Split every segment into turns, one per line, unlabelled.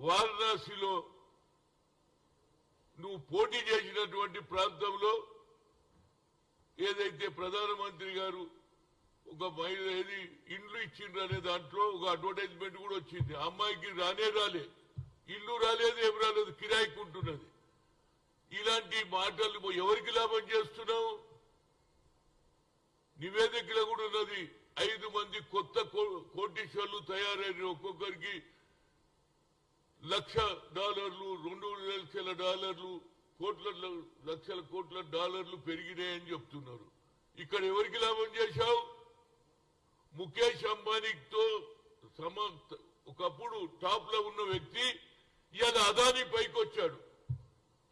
వారణాసిలో నువ్వు పోటీ చేసినటువంటి ప్రాంతంలో ఏదైతే ప్రధానమంత్రి గారు ఒక మహిళ ఏది ఇండ్లు ఇచ్చిండ్రు అనే దాంట్లో ఒక అడ్వర్టైజ్మెంట్ కూడా వచ్చింది. అమ్మాయికి రానే రాలే. ఇల్లు రాలేదు ఏం రాలేదు కిరాయికుంటున్నది ఇలాంటి మాటలు ఎవరికి లాభం చేస్తున్నావు? నివేదికలో కూడా ఉన్నది ఐదు మంది కొత్త కో- కోటీశ్వర్లు తయారైన ఒక్కొక్కరికి లక్ష డాలర్లు రెండు లక్షల డాలర్లు కోట్ల లక్షల కోట్ల డాలర్లు పెరిగినాయని చెప్తున్నారు. ఇక్కడ ఎవరికి లాభం చేశావు? ముఖేష్ అంబానీతో సమ ఒకప్పుడు టాప్లో ఉన్న వ్యక్తి ఇవాళ అదాని పైకి వచ్చాడు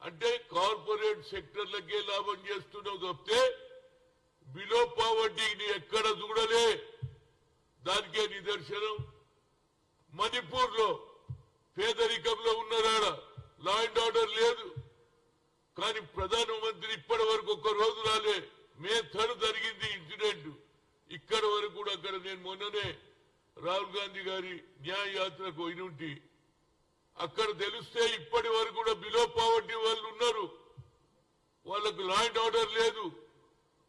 అంటే కార్పొరేట్ సెక్టర్లకే లాభం చేస్తున్నావు తప్పితే బిలో పావర్టీని ఎక్కడ చూడలే? దానికే నిదర్శనం. మణిపూర్లో పేదరికంలో ఉన్నారాడ లా అండ్ ఆర్డర్ లేదు. కానీ ప్రధానమంత్రి ఇప్పటి వరకు ఒక్క రోజు రాలే. మే థర్డ్ జరిగింది ఇన్సిడెంట్. ఇక్కడ వరకు కూడా అక్కడ నేను మొన్ననే రాహుల్ గాంధీ గారి న్యాయ యాత్రకు పోయినుంటి. అక్కడ తెలిస్తే ఇప్పటి వరకు కూడా బిలో పావర్టీ వాళ్ళు ఉన్నారు. వాళ్ళకు లా అండ్ ఆర్డర్ లేదు.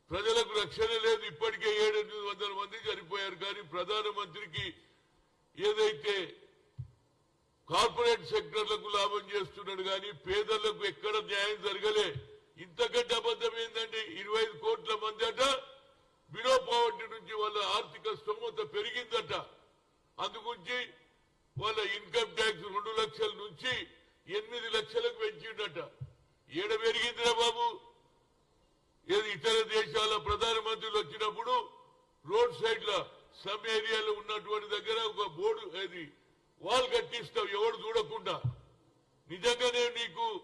ప్రజలకు రక్షణ లేదు. ఇప్పటికే ఏడెనిమిది వందల మంది చనిపోయారు. కానీ ప్రధానమంత్రికి ఏదైతే సెక్టర్లకు లాభం చేస్తున్నాడు కానీ పేదలకు ఎక్కడ న్యాయం జరగలే. ఇంతకంటే అబద్ధం ఏంటంటే ఇరవై ఐదు కోట్ల మంది అట బిలో పావర్టీ నుంచి వాళ్ళ ఆర్థిక స్తోమత పెరిగిందట. అందుగురించి వాళ్ళ ఇన్కమ్ ట్యాక్స్ రెండు లక్షల నుంచి ఎనిమిది లక్షలకు పెంచిండట. ఏడ పెరిగిందిరా బాబు? ఏది ఇతర దేశాల ప్రధానమంత్రులు వచ్చినప్పుడు రోడ్ సైడ్లో సమ్ ఏరియాలో ఉన్నటువంటి దగ్గర ఒక బోర్డు ఏది వాల్ కట్టిస్తావు ఎవడు చూడకుండా. నిజంగానే నీకు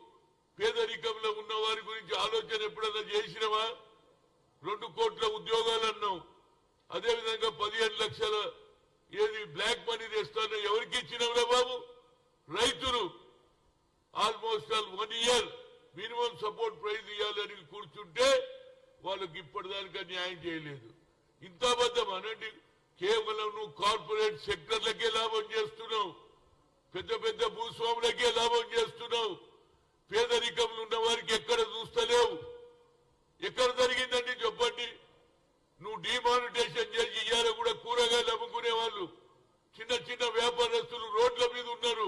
పేదరికంలో ఉన్న వారి గురించి ఆలోచన ఎప్పుడైనా చేసినవా? రెండు కోట్ల ఉద్యోగాలు అన్నావు. అదేవిధంగా పదిహేను లక్షల ఏది బ్లాక్ మనీ తెస్తానో ఎవరికి ఇచ్చినవురా బాబు? రైతులు. Almost all one year minimum support price ఇవ్వాలని కూర్చుంటే వాళ్ళకి ఇప్పటిదానికా న్యాయం చేయలేదు. ఇంత అబద్ధం అనండి. కేవలం నువ్వు కార్పొరేట్ సెక్టర్లకే లాభం చేస్తున్నావు. పెద్ద పెద్ద భూస్వాములకే లాభం చేస్తున్నావు. పేదరిక ఉన్న వారికి ఎక్కడ చూస్తలేవు ఎక్కడ జరిగిందండి చెప్పండి నువ్వు డిమానిటేషన్ చేసి ఇయ్యాల కూడా కూరగాయలు అమ్ముకునే వాళ్ళు చిన్న చిన్న వ్యాపారస్తులు రోడ్ల మీద ఉన్నారు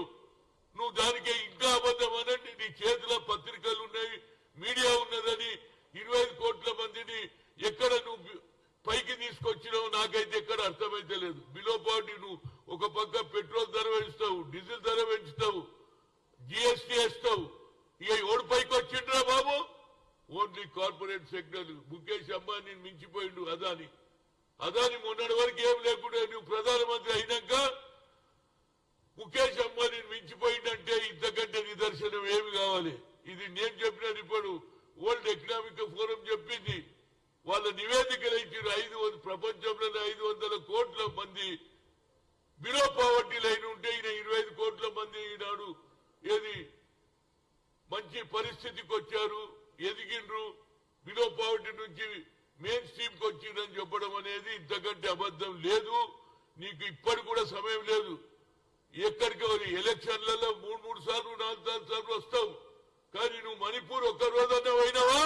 నువ్వు దానికి ఇంకా అబద్ధం అనండి నీ చేతిలో పత్రికలు ఉన్నాయి మీడియా ఉన్నదని ఇరవై ఐదు కోట్ల మందిని ఎక్కడ నువ్వు పైకి తీసుకొచ్చినావు నాకైతే ఎక్కడ అర్థమైతే లేదు. బిలో పార్టీ నువ్వు ఒక పక్క పెట్రోల్ ధర పెంచుతావు డీజిల్ ధర పెంచుతావు జిఎస్టీ వేస్తావు. ఇక ఓడి పైకి వచ్చిండ్రా బాబు? Only corporate sector Mukesh Ambani మించిపోయిండు Adani. Adani మొన్నటి వరకు ఏం లేకుండా నువ్వు ప్రధానమంత్రి అయినాక ముఖేష్ అంబానీ మించిపోయిందంటే ఇంతకంటే నిదర్శనం ఏమి కావాలి ఇది నేను చెప్పినాను ఇప్పుడు వరల్డ్ ఎకనామిక్ ఫోరం చెప్పింది వాళ్ళ నివేదికలు ఇచ్చిన ఐదు వంద ప్రపంచంలోనే ఐదు వందల కోట్ల మంది బిలో పావర్టీ లైన్ ఉంటే ఈయన ఇరవై ఐదు కోట్ల మంది ఈనాడు ఏది మంచి పరిస్థితికి వచ్చారు ఎదిగిండ్రు బిలో పావర్టీ నుంచి మెయిన్ స్ట్రీమ్కి అని చెప్పడం అనేది ఇంతకంటే అబద్ధం లేదు. నీకు ఇప్పటి కూడా సమయం లేదు. ఎక్కడికి ఎలక్షన్లలో మూడు మూడు సార్లు నాలుగు నాలుగు సార్లు వస్తావు. కానీ నువ్వు మణిపూర్ ఒక్క రోజన్నా పోయినావా?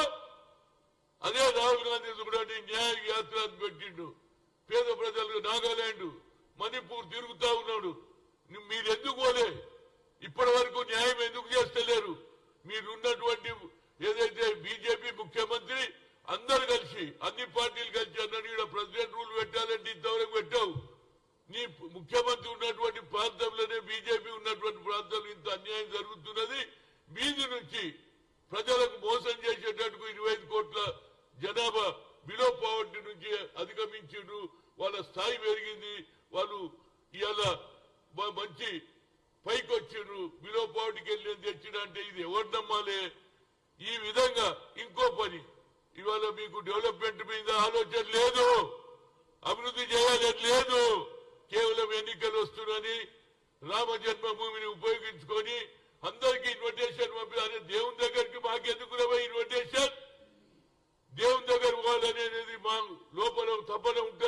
అదే రాహుల్ గాంధీ కూడా నీ న్యాయ యాత్ర అని పెట్టిండు. పేద ప్రజలకు నాగాలాండ్. మణిపూర్ తిరుగుతా ఉన్నాడు. మీరు ఎందుకు పోలే? ఇప్పటి వరకు న్యాయం ఎందుకు చేస్తలేరు? మీరున్నటువంటి ఏదైతే బీజేపీ ముఖ్యమంత్రి అందరు కలిసి అన్ని పార్టీలు కలిసి అన్నాడు. ఇక్కడ ప్రెసిడెంట్ రూల్ పెట్టాలంటే ఇంతవరకు పెట్టావు. నీ ముఖ్యమంత్రి ఉన్నటువంటి ప్రాంతంలోనే బీజేపీ ఉన్నటువంటి ప్రాంతంలో ఇంత అన్యాయం జరుగుతున్నది. మీది నుంచి ప్రజలకు మోసం చేసేటట్టుకు ఇరవై ఐదు కోట్ల జనాభా బిలో పావర్టీ నుంచి అధిగమించిండ్రు. వాళ్ళ స్థాయి పెరిగింది. వాళ్ళు ఇవాళ మంచి పైకి వచ్చిండ్రు బిలో పావర్టీకి వెళ్ళి తెచ్చిన అంటే ఇది ఎవరు నమ్మాలి? ఈ విధంగా ఇంకో పని. ఇవాళ మీకు డెవలప్మెంట్ మీద ఆలోచన లేదు అభివృద్ధి చేయాలని లేదు. కేవలం ఎన్నికలు వస్తున్నాయని రామ జన్మభూమిని ఉపయోగించుకొని అందరికీ ఇన్విటేషన్ పంపి దేవుని దగ్గరికి మాకెందుకు రవా ఇన్విటేషన్ దేవుని దగ్గర పోవాలనేది మా లోపల తప్పన ఉంటది.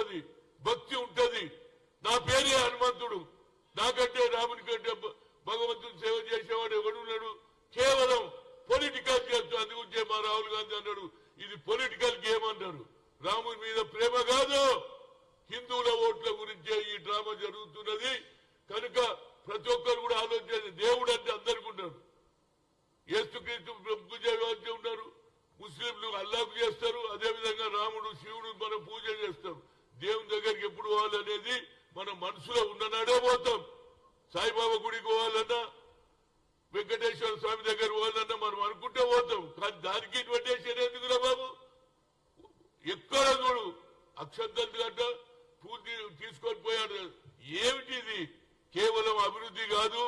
చేస్తాం. దేవుని దగ్గరికి ఎప్పుడు పోవాలనేది మన మనసులో ఉన్ననాడే పోతాం. సాయిబాబా గుడికి పోవాలన్నా వెంకటేశ్వర స్వామి దగ్గర పోవాలన్నా మనం అనుకుంటే పోతాం. కానీ దానికి ఇటువంటి ఎందుకురా బాబు? ఎక్కడ చూడు అక్షంతంతు గట్ట పూర్తి తీసుకొని పోయాడు. ఏమిటిది? కేవలం అభివృద్ధి కాదు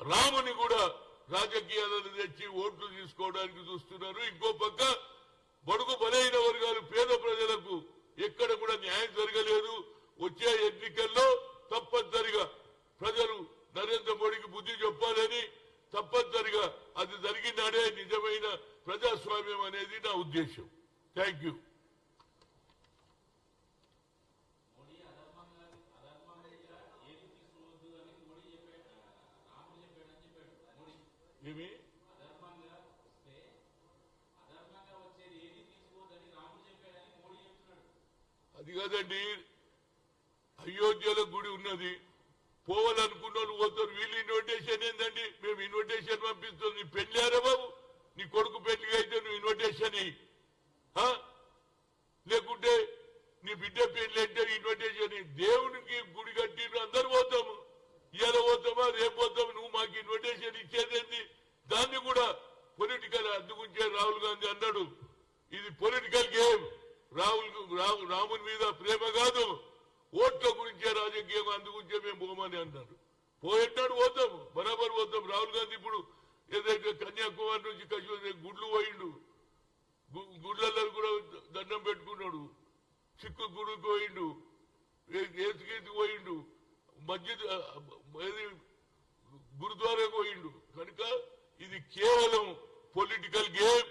రాముని కూడా రాజకీయాలను తెచ్చి ఓట్లు తీసుకోవడానికి చూస్తున్నారు. ఇంకో పక్క బడుగు బలైన వర్గాలు పేద ప్రజలకు అది కాదండి? అయోధ్యలో గుడి ఉన్నది. పోవాలనుకున్న వాళ్ళు పోతారు. వీళ్ళు ఇన్విటేషన్ ఏంటండి మేము ఇన్విటేషన్ పంపిస్తాం. నీ పెళ్ళారా బాబు? నీ కొడుకు పెళ్ళి అయితే నువ్వు ఇన్విటేషన్ లేకుంటే నీ బిడ్డ పెళ్ళి అంటే ఇన్విటేషన్ ఇయ్యి. దేవునికి గుడి కట్టిన అందరు పోతాము ఇవాళ పోతామా రేపు పోతాము నువ్వు మాకు ఇన్విటేషన్ ఇచ్చేదేంది దాన్ని కూడా పొలిటికల్ అందుకుంచే రాహుల్ గాంధీ అన్నాడు ఇది పొలిటికల్ గేమ్ రాహుల్ రాహుల్ రాముని మీద ప్రేమ కాదు ఓట్ల గురించే రాజకీయం అందుగురించే మేము పోమని అన్నారు. పోయేటాడు పోతాం బరాబర్ పోతాం. రాహుల్ గాంధీ ఇప్పుడు ఏదైతే కన్యాకుమారి నుంచి కశ్మీర్ గుడ్లు పోయిండు గుడ్లలో కూడా దండం పెట్టుకున్నాడు. చిక్కు గుడికి పోయిండు ఏసుకీతికి పోయిండు మస్జిద్ గురుద్వారా ఏది గురుద్వారాకు పోయిండు. కనుక ఇది కేవలం political game.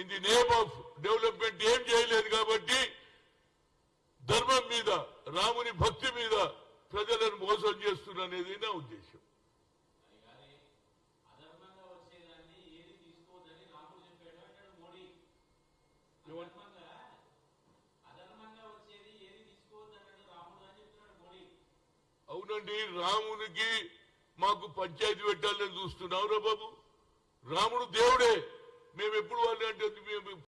In the name of development ఏం చేయలేదు కాబట్టి ధర్మం మీద రాముని భక్తి
మోడీ
అవునండి రామునికి మాకు పంచాయతీ పెట్టాలని చూస్తున్నావురా బాబు. రాముడు దేవుడే. మేము ఎప్పుడు వాళ్ళు అంటే మేము